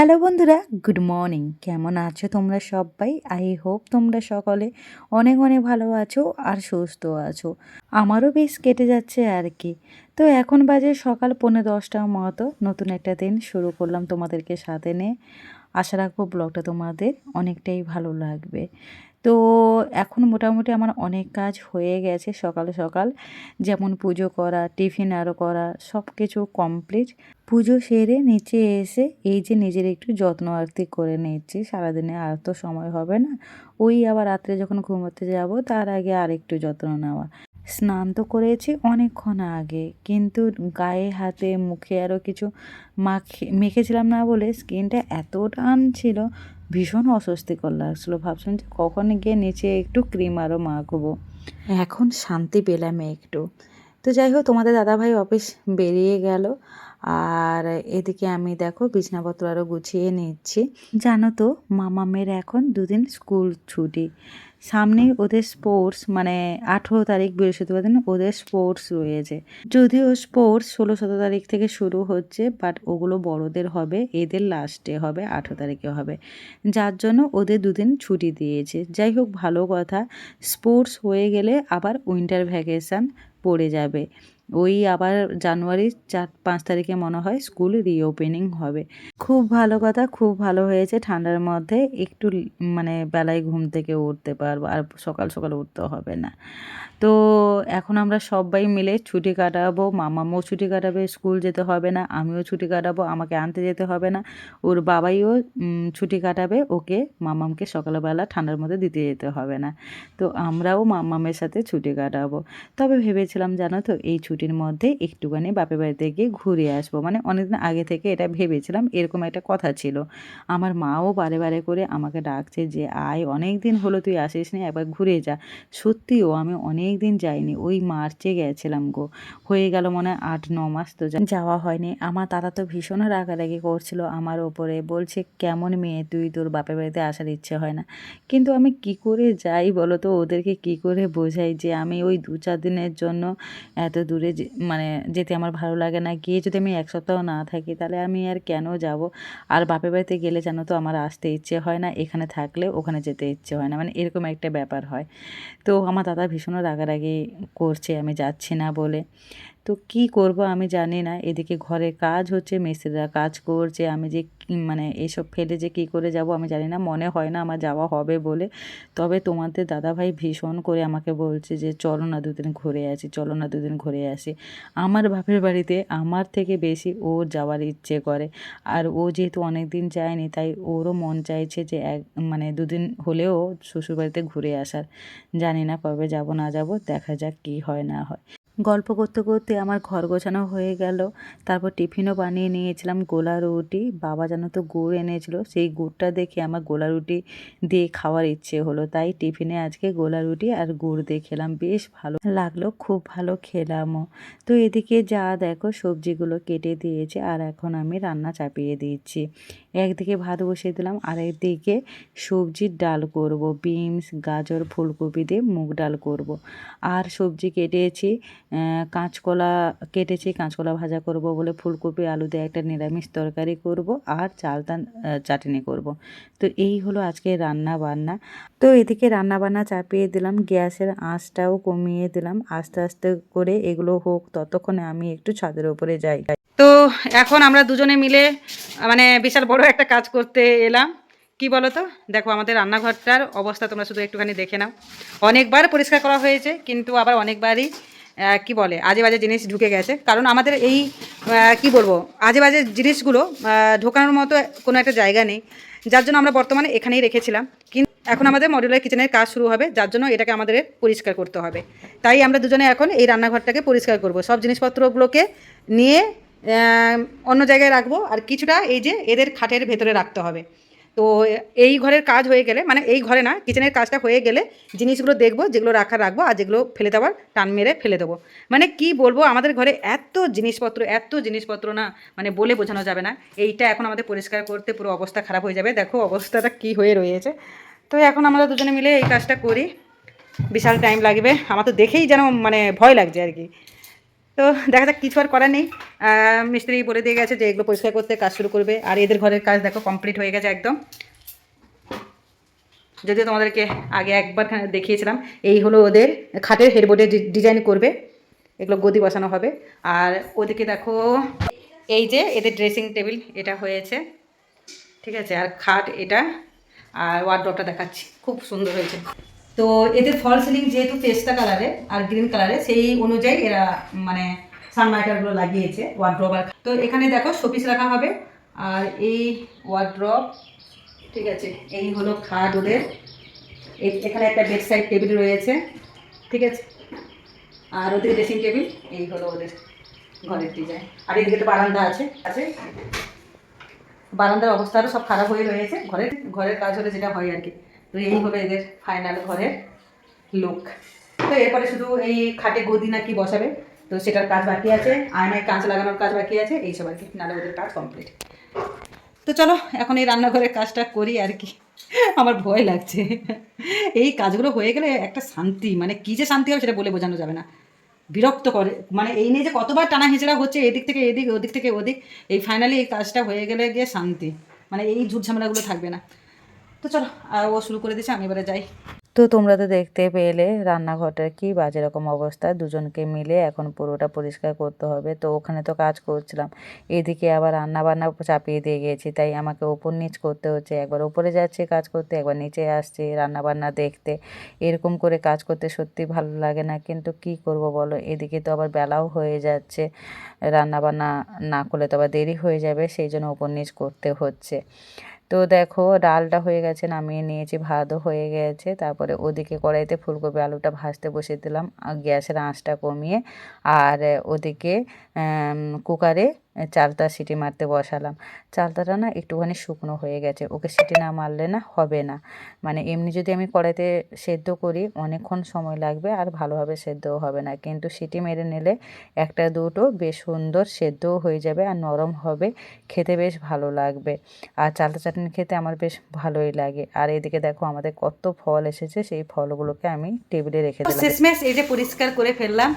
Hello বন্ধুরা, good morning. কেমন আছো তোমরা সবাই? আই হোপ তোমরা সকলে অনেক অনেক ভালো আছো আর সুস্থ আছো। আমারও বেশ কেটে যাচ্ছে আর কি। তো এখন বাজে সকাল পৌনে দশটার মতো। নতুন একটা দিন শুরু করলাম তোমাদেরকে সাথে নিয়ে। আশা রাখব ব্লগটা তোমাদের অনেকটাই ভালো লাগবে। তো এখন মোটামুটি আমার অনেক কাজ হয়ে গেছে সকাল সকাল। যেমন পুজো করা, টিফিন আরও করা সব কিছু কমপ্লিট পুজো সেরে নিচে এসে এই যে নিজের একটু যত্ন আরতি করে নিচ্ছি, সারাদিনে আর তো সময় হবে না। ওই আবার রাত্রে যখন ঘুমোতে যাব, তার আগে আর একটু যত্ন নেওয়া। স্নান তো করেছি অনেকক্ষণ আগে, কিন্তু গায়ে, হাতে, মুখে আরও কিছু মাখে, মেখেছিলাম না বলে স্কিনটা এত টান ছিল ভীষণ অস্বস্তিকর লাগছিল। ভাবছিলাম যে কখন গিয়ে নিচে একটু ক্রিম আরও মাখবো। এখন শান্তি পেলাম একটু। তো যাই হোক, তোমাদের দাদাভাই অফিস বেরিয়ে গেল। আর এদিকে আমি দেখো বিছনাপত্র আরও গুছিয়ে নিচ্ছি। জানো তো মামামের এখন দুদিন স্কুল ছুটি। সামনেই ওদের স্পোর্টস মানে আঠেরো তারিখ বৃহস্পতিবার দিন ওদের স্পোর্টস রয়েছে। যদিও স্পোর্টস ষোলো সতেরো তারিখ থেকে শুরু হচ্ছে বাট ওগুলো বড়দের হবে, এদের লাস্টে হবে, আঠেরো তারিখে হবে। যার জন্য ওদের দুদিন ছুটি দিয়েছে। যাই হোক, ভালো কথা। স্পোর্টস হয়ে গেলে আবার উইন্টার ভ্যাকেশান পড়ে যাবে। ওই আবার জানুয়ারির চার, পাঁচ তারিখে মনে হয় স্কুল রিওপেনিং হবে। খুব ভালো কথা, খুব ভালো হয়েছে ঠান্ডার মধ্যে। একটু মানে বেলায় ঘুম থেকে উঠতে পারব, আর সকাল সকাল উঠতে হবে না। তো এখন আমরা সবাই মিলে ছুটি কাটাবো। মামামও ছুটি কাটাবে, স্কুল যেতে হবে না, আমিও ছুটি কাটাবো, আমাকে আনতে যেতে হবে না। ওর বাবাইও ছুটি কাটাবে, ওকে, মামামকে সকালবেলা ঠান্ডার মধ্যে দিতে যেতে হবে না। তো আমরাও মামামের সাথে ছুটি কাটাবো। তবে ভেবেছিলাম জানো তো, এই ছুটির মধ্যে একটুখানি বাপের বাড়িতে গিয়ে ঘুরে আসব। মানে অনেকদিন আগে থেকে এটা ভেবেছিলাম, এরকম একটা কথা ছিল। আমার মাও বারে বারে করে আমাকে ডাকছে যে, আয় অনেক দিন হলো তুই আসিস নি, একবার ঘুরে যা। সত্যিও আমি অনেক দিন যাইনি, ওই মার্চে গেছিলাম গো। হয়ে গেল মনে হয় আট, ন মাস তো যাওয়া হয়নি। আমার দাদা তো ভীষণ রাগারাগি করছিল আমার ওপরে, বলছে, কেমন মেয়ে তুই? তোর বাপের বাড়িতে আসার ইচ্ছে হয় না। কিন্তু আমি কি করে যাই বলো তো? ওদেরকে কি করে বোঝাই যে, আমি ওই দু চার দিনের জন্য এত দূরে মানে যেতে আমার ভালো লাগে না, গিয়ে যদি আমি এক সপ্তাহ না থাকি তাহলে আমি আর কেন যাব? আর বাপের বাড়িতে গেলে জানো তো আমার আসতে ইচ্ছে হয় না, এখানে থাকলে ওখানে যেতে ইচ্ছে হয় না মানে এরকম একটা ব্যাপার হয়। তো আমার দাদা ভীষণ রাগারাগি করছে, আমি যাচ্ছি না বলে। তো কি করব আমি জানি না। এদিকে ঘরে কাজ হচ্ছে মিস্ত্রিরা কাজ করছে, আমি যে মানে এসব ফেলে যে কি করে যাব আমি জানি না, মনে হয় না আমার যাওয়া হবে বলে। তবে তোমাদের দাদাভাই ভীষণ করে আমাকে বলছে যে, চলো না দুদিন ঘুরে আসি, চলো না দুদিন ঘুরে আসি। আমার বাপের বাড়িতে আমার থেকে বেশি ওর যাওয়ার ইচ্ছে করে। আর ও যেহেতু অনেক দিন যায়নি, তাই ওরও মন চাইছে যে, এক মানে দুদিন হলেও শ্বশুরবাড়িতে ঘুরে আসার। জানি না কবে যাব, না যাব, দেখা যাক কি হয়, না হয়। গল্প করতে করতে আমার ঘর গোছানো হয়ে গেল। তারপর টিফিনও বানিয়ে নিয়েছিলাম গোলা রুটি। বাবা যেন তো গুড় এনেছিল, সেই গুড়টা দেখে আমার গোলা রুটি দিয়ে খাওয়ার ইচ্ছে হলো। তাই টিফিনে আজকে গোলা রুটি আর গুড় দিয়ে খেলাম। বেশ ভালো লাগল, খুব ভালো খেলামও তো এদিকে যা দেখো, সবজিগুলো কেটে দিয়েছে আর এখন আমি রান্না চাপিয়ে দিচ্ছি। একদিকে ভাত বসিয়ে দিলাম আর একদিকে সবজির ডাল করব। বিনস, গাজর, ফুলকপি দিয়ে মুগ ডাল করব। আর সবজি কেটেছি কাঁচকলা কেটেছি, কাঁচকলা ভাজা করব বলে ফুলকপি, আলু দিয়ে একটা নিরামিষ তরকারি করব আর চালতান চাটনি করব। তো এই হলো আজকে রান্না বান্না। তো এদিকে রান্না বান্না চাপিয়ে দিলাম, গ্যাসের আঁচটাও কমিয়ে দিলাম। আস্তে আস্তে করে এগুলো হোক, ততক্ষণে আমি একটু ছাদের উপরে যাই। তো এখন আমরা দুজনে মিলে মানে বিশাল বড় একটা কাজ করতে এলাম। কি বলো তো দেখো আমাদের রান্নাঘরটার অবস্থা তোমরা শুধু একটুখানি দেখে নাও। অনেকবার পরিষ্কার করা হয়েছে, কিন্তু আবার অনেকবারই কি বলে আজে বাজে জিনিস ঢুকে গেছে। কারণ আমাদের এই কি বলব আজে বাজে জিনিসগুলো ঢোকানোর মতো কোনো একটা জায়গা নেই। যার জন্য আমরা বর্তমানে এখানেই রেখেছিলাম। কিন্তু এখন আমাদের মডিউলার কিচেনের কাজ শুরু হবে। যার জন্য এটাকে আমাদের পরিষ্কার করতে হবে। তাই আমরা দুজনে এখন এই রান্নাঘরটাকে পরিষ্কার করব। সব জিনিসপত্রগুলোকে নিয়ে অন্য জায়গায় রাখব। আর কিছুটা এই যে এদের খাটের ভেতরে রাখতে হবে। তো এই ঘরের কাজ হয়ে গেলে মানে এই ঘরে না কিচেনের কাজটা হয়ে গেলে জিনিসগুলো দেখব, যেগুলো রাখা রাখব আর যেগুলো ফেলে দেওয়ার টান মেরে ফেলে দেবো। মানে কি বলব, আমাদের ঘরে এত জিনিসপত্র এত জিনিসপত্র না মানে বলে বোঝানো যাবে না। এইটা এখন আমাদের পরিষ্কার করতে পুরো অবস্থা খারাপ হয়ে যাবে। দেখো অবস্থাটা কি হয়ে রয়েছে। তো এখন আমরা দুজনে মিলে এই কাজটা করি। বিশাল টাইম লাগবে। আমার তো দেখেই যেন মানে ভয় লাগছে আর কি। তো দেখা যাক, কিছু আর করার নেই। মিস্ত্রি বলে দিয়ে গেছে যে এগুলো পরিষ্কার করতে কাজ শুরু করবে। আর এদের ঘরের কাজ দেখো কমপ্লিট হয়ে গেছে একদম। যদিও তোমাদেরকে আগে একবার দেখিয়েছিলাম, এই হলো ওদের খাটের হেডবোর্ডে ডিজাইন করবে। এগুলো গদি বসানো হবে। আর ওদিকে দেখো, এই যে এদের ড্রেসিং টেবিল এটা হয়েছে। ঠিক আছে, আর খাট এটা, আর ওয়ার্ড্রপটা দেখাচ্ছি। খুব সুন্দর হয়েছে। তো এদের ফল সিলিং যেহেতু পেস্তা কালারে আর গ্রিন কালারে সেই অনুযায়ী এরা মানে সানমাইকারগুলো লাগিয়েছে ওয়ার্ড্রপ আর তো এখানে দেখো শোপিস রাখা হবে। আর এই ওয়ার্ড্রপ ঠিক আছে, এই হলো খাট ওদের। এখানে একটা বেড সাইড টেবিল রয়েছে, ঠিক আছে। আর ওদের ড্রেসিং টেবিল এই হলো ওদের ঘরের ডিজাইন আর এদিকে তো বারান্দা আছে আছে। বারান্দার অবস্থা আরও সব খারাপ হয়ে রয়েছে। ঘরের ঘরের কাজ হলে যেটা হয় আর কি। তো এই হলো এদের ফাইনাল ঘরের লুক তো এরপরে শুধু এই খাটে গদি না কি বসাবে, তো সেটার কাজ বাকি আছে, আয়নায় কাঁচ লাগানোর কাজ বাকি আছে এইসব আর কি, নাহলে ওদের কাজ কমপ্লিট তো চলো, এখন এই রান্নাঘরের কাজটা করি আর কি। আমার ভয় লাগছে। এই কাজগুলো হয়ে গেলে একটা শান্তি মানে কী যে শান্তি হবে সেটা বলে বোঝানো যাবে না। বিরক্ত করে মানে এই নিয়ে যে কতবার টানা হেঁচড়া হচ্ছে, এদিক থেকে এদিক, ওদিক থেকে ওদিক, এই ফাইনালি এই কাজটা হয়ে গেলে গিয়ে শান্তি। মানে এই ঝুট ঝামেলাগুলো থাকবে না। তো চলো ও শুরু করে দিচ্ছে আমি এবারে যাই। তো তোমরা তো দেখতে পেলে, রান্নাঘরটার কি বাজে রকম অবস্থা। দুজনকে মিলে এখন পুরোটা পরিষ্কার করতে হবে। তো ওখানে তো কাজ করছিলাম। এদিকে আবার রান্না বান্না চাপিয়ে দিয়ে গেছি তাই আমাকে ওপর নিচ করতে হচ্ছে। একবার ওপরে যাচ্ছে কাজ করতে, একবার নিচে আসছে রান্না বান্না দেখতে। এরকম করে কাজ করতে সত্যি ভালো লাগে না, কিন্তু কি করব বলো? এদিকে তো আবার বেলাও হয়ে যাচ্ছে। রান্না বান্না না করলে তো আবার দেরি হয়ে যাবে, সেই জন্য ওপর নিচ করতে হচ্ছে। তো দেখো ডালটা হয়ে গেছে, নামিয়ে নিয়েছি, ভাতও হয়ে গেছে। তারপরে ওদিকে কড়াইতে ফুলকপি আলুটা ভাজতে বসিয়ে দিলাম গ্যাসের আঁচটা কমিয়ে। আর ওদিকে কুকারে চালতা সিটি মারতে বসালাম। চালতাটা না একটুখানি শুকনো হয়ে গেছে। ওকে সিটি না মারলে না হবে না। মানে এমনি যদি আমি কড়াইতে সেদ্ধ করি, অনেকক্ষণ সময় লাগবে আর ভালোভাবে সেদ্ধও হবে না। কিন্তু সিটি মেরে নিলে একটা দুটো বেশ সুন্দর সেদ্ধও হয়ে যাবে আর নরম হবে। খেতে বেশ ভালো লাগবে। আর চালতা চাটনি খেতে আমার বেশ ভালোই লাগে। আর এদিকে দেখো আমাদের কত ফল এসেছে, সেই ফলগুলোকে আমি টেবিলে রেখে দিলাম। শেষমেশ এই যে পরিষ্কার করে ফেললাম।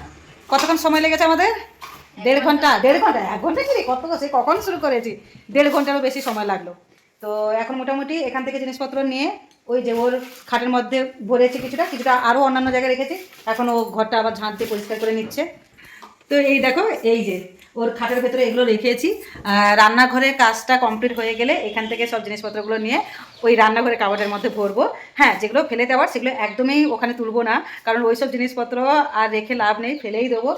কতক্ষণ সময় লেগেছে আমাদের? দেড় ঘণ্টা দেড় ঘণ্টা, এক ঘণ্টা কি কত সে কখন শুরু করেছি? দেড় ঘন্টারও বেশি সময় লাগল। তো এখন মোটামুটি এখান থেকে জিনিসপত্র নিয়ে ওই যে ওর খাটের মধ্যে ভরেছি কিছুটা কিছুটা আরও অন্যান্য জায়গায় রেখেছি। এখন ও ঘরটা আবার ঝাঁট দিয়ে পরিষ্কার করে নিচ্ছে। তো এই দেখো, এই যে ওর খাটের ভেতরে এগুলো রেখেছি। রান্নাঘরের কাজটা কমপ্লিট হয়ে গেলে এখান থেকে সব জিনিসপত্রগুলো নিয়ে ওই রান্নাঘরের কাবাটের মধ্যে ভরবো। হ্যাঁ যেগুলো ফেলে দেওয়ার সেগুলো একদমই ওখানে তুলবো না। কারণ ওই সব জিনিসপত্র আর রেখে লাভ নেই, ফেলেই দেবো।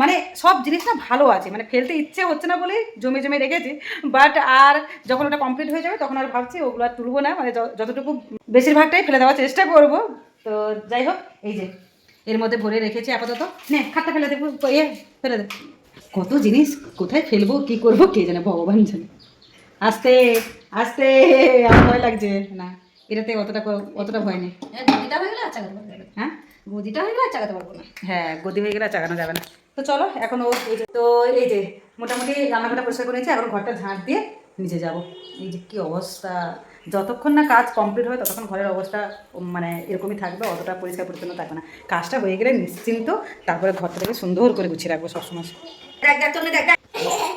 মানে সব জিনিস না ভালো আছে মানে ফেলতে ইচ্ছে হচ্ছে না বলেই জমে জমে রেখেছি। বাট আর যখন ওটা কমপ্লিট হয়ে যাবে তখন আর ভাবছি ওগুলো আর তুলবো না মানে যতটুকু বেশিরভাগটাই ফেলে দেওয়ার চেষ্টা করব। তো যাই হোক এই যে এর মধ্যে ভরে রেখেছি আপাতত। নে খাতা ফেলে দেবো ইয়ে ফেলে দে। কত জিনিস কোথায় ফেলব কি করব কে জানে ভগবান জানে। আস্তে আস্তে আমার ভয় লাগছে। না এটাতে অতটা অতটা ভয় নেই। হয়ে? গদিটা হয়ে গেলে আর চাকাতে পারব না। হ্যাঁ গদি হয়ে গেলে আর চাগানো যাবে না। তো চলো এখন ও এই যে তো এই যে মোটামুটি রান্নাঘরটা পরিষ্কার করেছি এখন ঘরটা ঝাঁট দিয়ে নিচে যাব। এই যে কী অবস্থা। যতক্ষণ না কাজ কমপ্লিট হয় ততক্ষণ ঘরের অবস্থা মানে এরকমই থাকবে অতটা পরিষ্কার পরিচ্ছন্ন থাকবে না। কাজটা হয়ে গেলে নিশ্চিন্ত তারপরে ঘরটাকে সুন্দর করে গুছিয়ে রাখব সবসময়।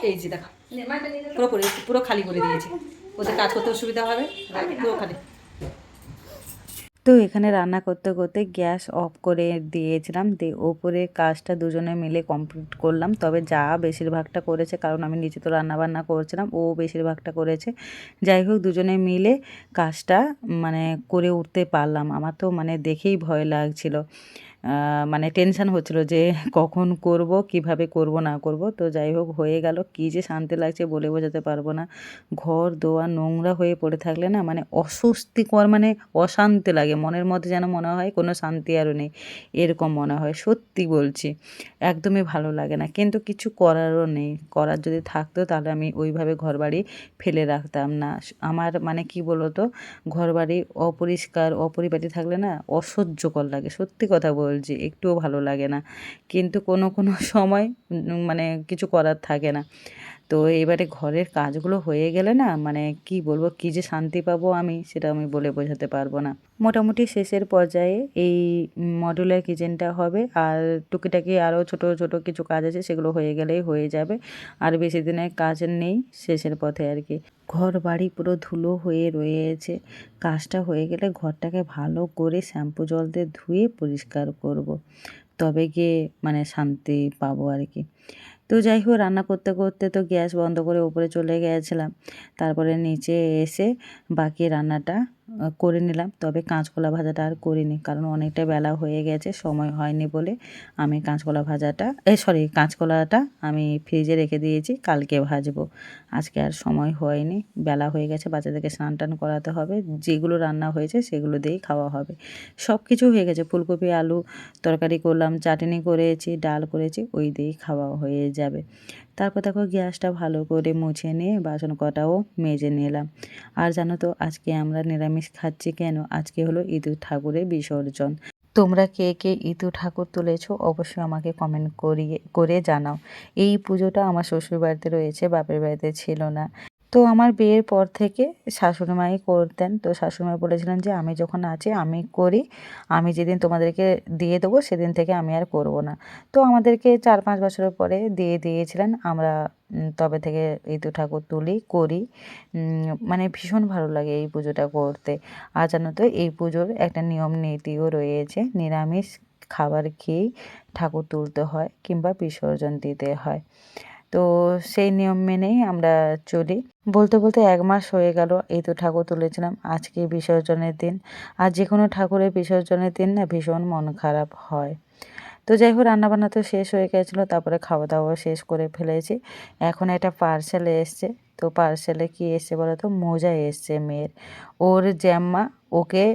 এই যে দেখো। পুরো পরি- খালি করে দিয়েছি। ওদের কাজ করতেও সুবিধা হবে। পুরো খালি। তো এখানে রান্না করতে করতে গ্যাস অফ করে দিয়েছিলাম। দিয়ে ওপরে কাজটা দুজনে মিলে কমপ্লিট করলাম। তবে যা বেশিরভাগটা করেছে, কারণ আমি নিচে তো রান্না বান্না করছিলাম, ও বেশিরভাগটা করেছে। যাই হোক, দুজনে মিলে কাজটা মানে করে উঠতে পারলাম। আমার তো মানে দেখেই ভয় লাগছিল। মানে টেনশন হচ্ছিল যে কখন করব, কীভাবে করব, না করব। তো যাই হোক, হয়ে গেল। কী যে শান্তি লাগছে বলে বোঝাতে পারব না। ঘর দোয়া নোংরা হয়ে পড়ে থাকলে না মানে অস্বস্তিকর মানে অশান্তি লাগে। মনের মধ্যে যেন মনে হয় কোনো শান্তি আরও নেই। এরকম মনে হয়। সত্যি বলছি, একদমই ভালো লাগে না। কিন্তু কিছু করারও নেই। করার যদি থাকতো তাহলে আমি ওইভাবে ঘরবাড়ি ফেলে রাখতাম না। আমার মানে কি বলতো? ঘরবাড়ি অপরিষ্কার, অপরিপাটি থাকলে না অসহ্যকর লাগে। সত্যি কথা বলছি একটুও ভালো লাগে না। কিন্তু কোনো কোনো সময় মানে কিছু করার থাকে না। তো এবারে ঘরের কাজগুলো হয়ে গেলে না মানে কি বলব, কি যে শান্তি পাবো আমি সেটা আমি বলে বোঝাতে পারব না মোটামুটি শেষের পর্যায়ে এই মডুলার কিচেনটা হবে, আর টুকিটাকি আরও ছোট ছোট কিছু কাজ আছে সেগুলো হয়ে গেলেই হয়ে যাবে, আর বেশি দিনের কাজ নেই শেষের পথে আর কি ঘর বাড়ি পুরো ধুলো হয়ে রয়েছে, কাজটা হয়ে গেলে ঘরটাকে ভালো করে শ্যাম্পু জল দিয়ে ধুয়ে পরিষ্কার করব। তবে গিয়ে মানে শান্তি পাবো আর কি তো যাই হোক রান্না করতে করতে তো গ্যাস বন্ধ করে উপরে চলে গিয়েছিলাম তারপরে নিচে এসে বাকি রান্নাটা করে নিলাম। তবে কাঁচকলা ভাজাটা আর করিনি, কারণ অনেকটা বেলা হয়ে গেছে, সময় হয়নি বলে আমি কাঁচকলা ভাজাটা, এ সরি কাঁচকলাটা আমি ফ্রিজে রেখে দিয়েছি, কালকে ভাজবো। আজকে আর সময় হয়নি, বেলা হয়ে গেছে, বাচ্চাদেরকে স্নান টান করাতে হবে, যেগুলো রান্না হয়েছে সেগুলো দিয়েই খাওয়া হবে। সব কিছু হয়ে গেছে, ফুলকপি, আলু তরকারি করলাম, চাটনি করেছি, ডাল করেছি, ওই দিয়েই খাওয়া হয়ে যাবে। তারপর দেখো গ্যাসটা ভালো করে মুছে নিয়ে বাসন কটাও মেজে নিলাম। আর জানো তো আজকে আমরা নিরামিষ খাচ্ছি কেন? আজকে হলো ইঁদুর ঠাকুরের বিসর্জন। তোমরা কে কে ইতু ঠাকুর তুলেছো অবশ্যই আমাকে কমেন্ট করিয়ে, করে জানাও। এই পুজোটা আমার শ্বশুর বাড়িতে রয়েছে, বাপের বাড়িতে ছিল না। তো আমার বিয়ের পর থেকে শাশুড়ি মাই করতেন। তো শাশুড়ি মা বলেছিলেন যে, আমি যখন আছি, আমি করি। আমি যেদিন তোমাদেরকে দিয়ে দেবো, সেদিন থেকে আমি আর করব না। তো আমাদেরকে চার পাঁচ বছরের পরে দিয়ে দিয়েছিলেন। আমরা তবে থেকে ইতু ঠাকুর তুলি, করি। মানে ভীষণ ভালো লাগে এই পুজোটা করতে। আর জানো তো, এই পুজোর একটা নিয়ম নীতিও রয়েছে। নিরামিষ খাবার খেয়েই ঠাকুর তুলতে হয় কিংবা বিসর্জন দিতে হয়। তো সেই নিয়ম মেনেই আমরা চলি। বলতে বলতে এক মাস হয়ে গেল, এই তো ঠাকুর তুলেছিলাম। আজকে বিসর্জনের দিন। আর যে কোনো ঠাকুরের বিসর্জনের দিন না ভীষণ মন খারাপ হয়। তো যাই হোক, রান্নাবান্না তো শেষ হয়ে গেছিল, তারপরে খাওয়া দাওয়া শেষ করে ফেলেছি। এখন একটা পার্সেল এসছে। তো পার্সেলে কি এসছে বলো তো? মোজা এসছে মেয়ের। ওর জ্যাম্মা ওকে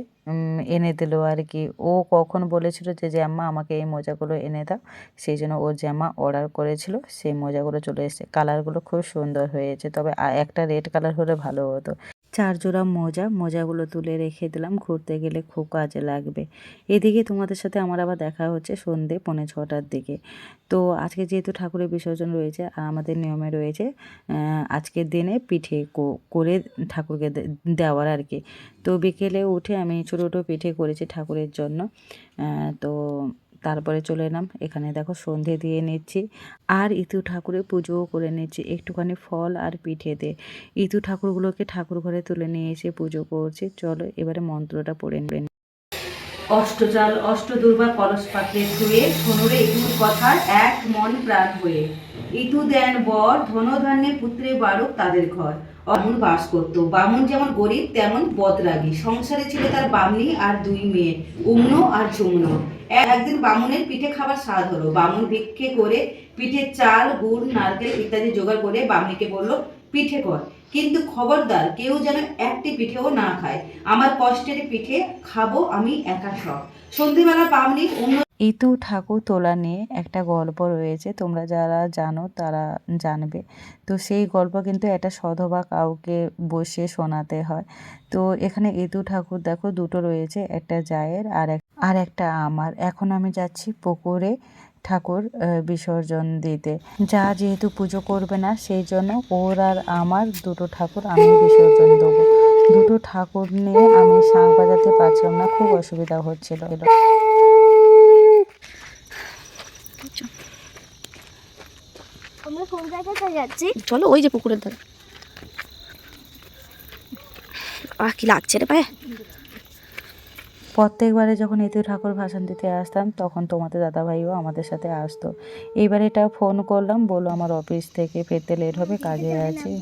এনে দিল আর কি। ও কখন বলেছিল যে, জ্যাম্মা, আমাকে এই মোজাগুলো এনে দাও। সেই জন্য ও জ্যাম্মা অর্ডার করেছিল। সেই মোজাগুলো চলে এসেছে। কালারগুলো খুব সুন্দর হয়েছে, তবে একটা রেড কালার হলে ভালো হতো। চার জোড়া মোজা, মোজাগুলো তুলে রেখে দিলাম। ঘুরতে গেলে খুব কাজে লাগবে। এদিকে তোমাদের সাথে আমার আবার দেখা হচ্ছে সন্ধে পৌনে ছটার দিকে। তো আজকে যেহেতু ঠাকুরের বিসর্জন রয়েছে আর আমাদের নিয়মে রয়েছে আজকের দিনে পিঠে করে ঠাকুরকে দেওয়ার আর কি। তো বিকেলে উঠে আমি ছোটো ছোটো পিঠে করেছি ঠাকুরের জন্য। তো তারপরে চলে এলাম। এখানে দেখো সন্ধে দিয়ে নিচ্ছি। আর ইতু ঠাকুরের পুজোও করে নিচ্ছি। একটুখানি ফল আর পিঠে দিয়ে। ইতু ঠাকুরগুলোকে ঠাকুর ঘরে তুলে নিয়ে এসে পুজো করছি। চলো এবারে মন্ত্রটা পড়ে নেবেন অষ্টচাল অষ্ট দুর্বা কলস পাত্রে ধুয়ে ধনুরে ইতুর কথা এক মন প্রাণ হয়ে। ইতু দেন বর, ধনধান্যে পুত্রে বারক তাদের ঘর। অমন বাস করতো। বামুন যেমন গরিব, তেমন বদরাগী। সংসারে ছিল তার বামনি আর দুই মেয়ে, উম্ন আর যমুন একদিন বামুনের পিঠে খাবার স্বাদ হলো। বামুন ভিক্ষে করে পিঠে চাল, গুড়, নারকেল ইত্যাদি জোগাড় করে বামনিকে বলল, পিঠে কর। কিন্তু খবরদার কেউ যেন একটি পিঠেও না খায়। আমার কষ্টের পিঠে খাব আমি একা সব। সন্ধেবেলা বামনি অন্য ইতু ঠাকুর তোলা নিয়ে একটা গল্প রয়েছে, তোমরা যারা জানো তারা জানবে। তো সেই গল্প কিন্তু একটা সধবা কাউকে বসে শোনাতে হয়। তো এখানে ইতু ঠাকুর দেখো দুটো রয়েছে, একটা জায়ের আর এক আর একটা আমার। এখন আমি যাচ্ছি পুকুরে ঠাকুর বিসর্জন দিতে। যা যেহেতু পুজো করবে না সেই জন্য ওর আর আমার দুটো ঠাকুর আমি বিসর্জন দেবো। দুটো ঠাকুর নিয়ে আমি শাঁখ বাজাতে পারছিলাম না খুব অসুবিধা হচ্ছিল। আমরা কোন জায়গাটা যাচ্ছি? চলো ওই যে পুকুরের ধারে। আহ কি লাগছে রে পায়ে? প্রত্যেকবারে যখন এতে ঠাকুর ভাষণ দিতে আসতাম, তখন তোমাদের দাদাভাইও আমাদের সাথে আসতো। এইবার এটা ফোন করলাম বলো আমার অফিস থেকে ফেরতে লেট হবে, কাজে আছি।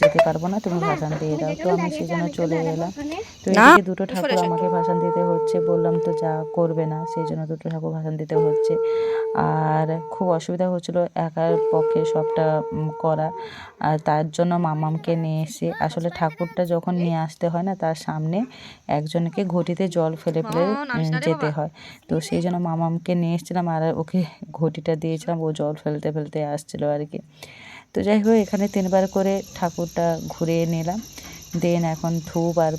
যেতে পারব না তুমি ভাষণ দিয়ে দাও। তো আমি সেজন্য চলে গেলাম তো এদিকে দুটো ঠাকুর আমাকে ভাষণ দিতে হচ্ছে বললাম তো যা করবে না সেই জন্য দুটো ঠাকুর ভাষণ দিতে হচ্ছে। আর খুব অসুবিধা হচ্ছিল একার পক্ষে সবটা করা। আর তার জন্য মামামকে নিয়ে এসে আসলে ঠাকুরটা যখন নিয়ে আসতে হয় না তার সামনে একজনকে ঘটিতে জল ফেলে ফেলে যেতে হয়। তো সেই জন্য মামামকে নিয়ে এসেছিলাম আর ওকে ঘটিটা দিয়েছিলাম ও জল ফেলতে ফেলতে আসছিল আর কি। তো যাই হোক এখানে তিনবার করে ঠাকুরটা ঘুরে নিলাম। দেন এখন ধূপ আর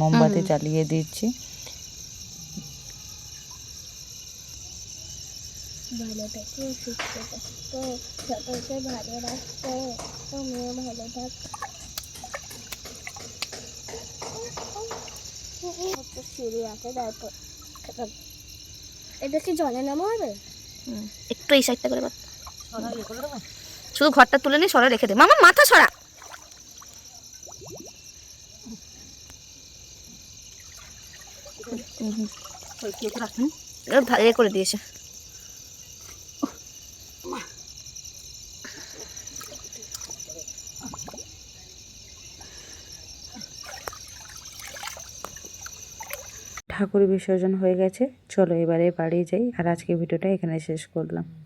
মোমবাতি জ্বালিয়ে দিচ্ছি। ভালো থেকো সুস্থ থাকো সকলকে ভালো রাখতো তুমিও ভালো থাকো। সিঁড়ি আছে তারপর এটা কি জলে নামা হবে একটু এই সাইডটা করে কর। শুধু ঘরটা তুলে নিয়ে সরা রেখে দে। মামা, মাথা সরা। করে দিয়েছে। ঠাকুর বিসর্জন হয়ে গেছে। চলো এবারে বাড়ি যাই। আর আজকে ভিডিওটা এখানে শেষ করলাম।